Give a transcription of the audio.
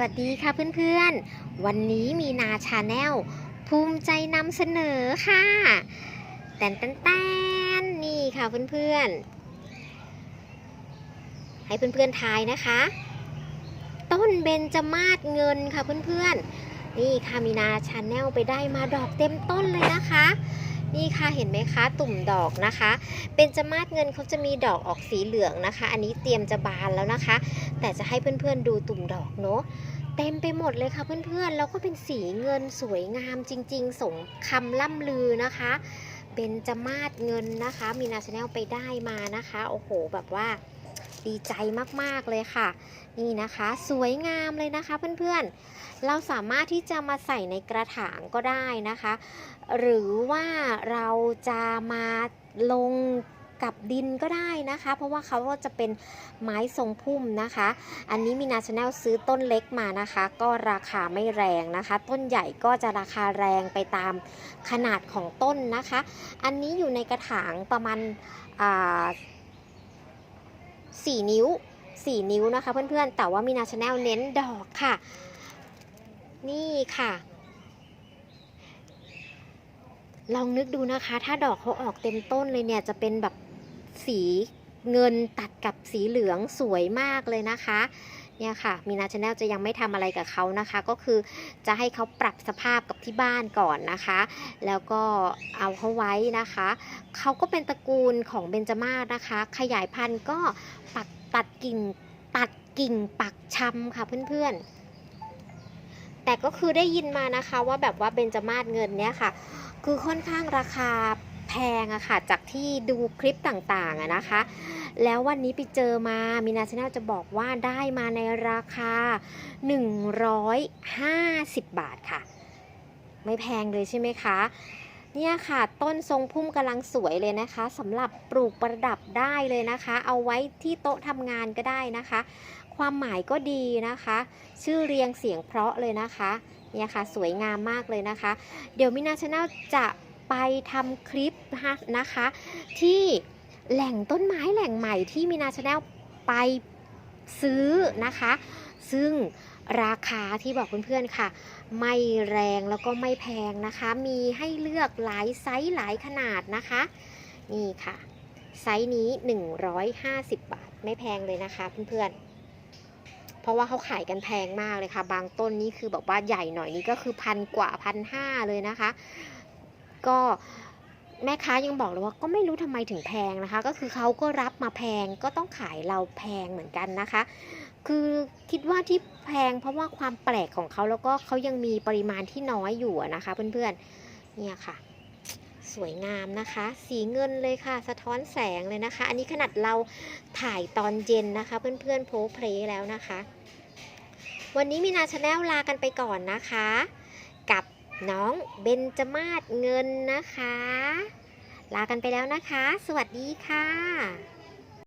วัสดีค่ะเพื่อนๆ วันนี้มีนาชาแนลภูมิใจนำเสนอค่ะ แตนแตนแตนนี่ค่ะเพื่อนๆ ให้เพื่อนๆทายนะคะ ต้นเบญจมาศเงินค่ะเพื่อนๆ นี่ค่ะมีนาชาแนลไปได้มาดอกเต็มต้นเลยนะคะ นี่ค่ะเห็นไหมคะตุ่มดอกนะคะ เป็นจมาดเงินเขาจะมีดอกออกสีเหลืองนะคะ อันนี้เตรียมจะบานแล้วนะคะ แต่จะให้เพื่อนๆดูตุ่มดอกเนาะเต็มไปหมดเลยค่ะเพื่อนๆแล้วก็เป็นสีเงินสวยงามจริง ๆสมคำล่ำลือนะคะ เป็นจมาดเงินนะคะ มีนาชาแนลไปได้มานะคะ โอ้โหแบบว่า ดีใจมากๆเลยค่ะ นี่นะคะ สวยงามเลยนะคะเพื่อนๆ เราสามารถที่จะมาใส่ในกระถางก็ได้นะคะ หรือว่าเราจะมาลงกับดินก็ได้นะคะ เพราะว่าเขาก็จะเป็นไม้ทรงพุ่มนะคะ อันนี้มีนาชาแนลซื้อต้นเล็กมานะคะ ก็ราคาไม่แรงนะคะ ต้นใหญ่ก็จะราคาแรงไปตามขนาดของต้นนะคะ อันนี้อยู่ในกระถางประมาณอ่า สี่นิ้ว 4 นิ้วนะคะ เพื่อนๆ แต่ว่ามีนาชาแนลเน้นดอกค่ะ นี่ค่ะ ลองนึกดูนะคะ ถ้าดอกเขาออกเต็มต้นเลยเนี่ยจะเป็นแบบสีเงินตัดกับสีเหลืองสวยมากเลยนะคะ เนี่ยค่ะ มีนาชาแนลจะยังไม่ทำอะไรกับเขานะคะ ก็คือจะให้เขาปรับสภาพกับที่บ้านก่อนนะคะ แล้วก็เอาเขาไว้นะคะ เขาก็เป็นตระกูลของเบญจามานะคะ ขยายพันธุ์ก็ปักตัดกิ่งตัดกิ่งปักชำค่ะเพื่อนๆ แต่ก็คือได้ยินมานะคะว่าแบบว่าเบญจามาเงินเนี่ยค่ะ คือค่อนข้างราคาแพงอะค่ะ จากที่ดูคลิปต่างๆอะนะคะ แล้ววันนี้ไปเจอมามีนาชแนลจะบอกว่าได้มาในราคา 150 บาทค่ะ ไม่แพงเลยใช่ไหมคะเนี่ยค่ะต้นทรงพุ่มกำลังสวยเลยนะคะสำหรับปลูกประดับได้เลยนะคะ เอาไว้ที่โต๊ะทำงานก็ได้นะคะ ความหมายก็ดีนะคะ ชื่อเรียงเสียงเพราะเลยนะคะเนี่ยค่ะสวยงามมากเลยนะคะ เดี๋ยวมินาชาแนลจะไปทำคลิปนะคะที่ แหล่งต้นไม้แหล่งใหม่ที่มินาชาแนลไปซื้อนะคะ ซึ่งราคาที่บอกเพื่อนๆค่ะ ไม่แรงแล้วก็ไม่แพงนะคะ มีให้เลือกหลายไซส์หลายขนาดนะคะ นี่ค่ะ ไซส์นี้ 150 บาทไม่แพงเลยนะคะเพื่อนๆเพราะว่าเขาขายกันแพงมากเลยค่ะ บางต้นนี่คือแบบว่าใหญ่หน่อยนี่ก็คือพันกว่าพันห้าเลยนะคะ ก็ แม่ค้ายังบอกเลยว่าก็ไม่รู้ทำไมถึงแพงนะคะ ก็คือเขาก็รับมาแพงก็ต้องขายเราแพงเหมือนกันนะคะ คือคิดว่าที่แพงเพราะว่าความแปลกของเขาแล้วก็เขายังมีปริมาณที่น้อยอยู่นะคะเพื่อนๆเนี่ยค่ะ สวยงามนะคะ สีเงินเลยค่ะ สะท้อนแสงเลยนะคะ อันนี้ขนาดเราถ่ายตอนเย็นนะคะ เพื่อนๆโพเพลแล้วนะคะ วันนี้มีนาชาแนลลากันไปก่อนนะคะ น้องเบนจมาศเงินนะคะ ลากันไปแล้วนะคะ สวัสดีค่ะ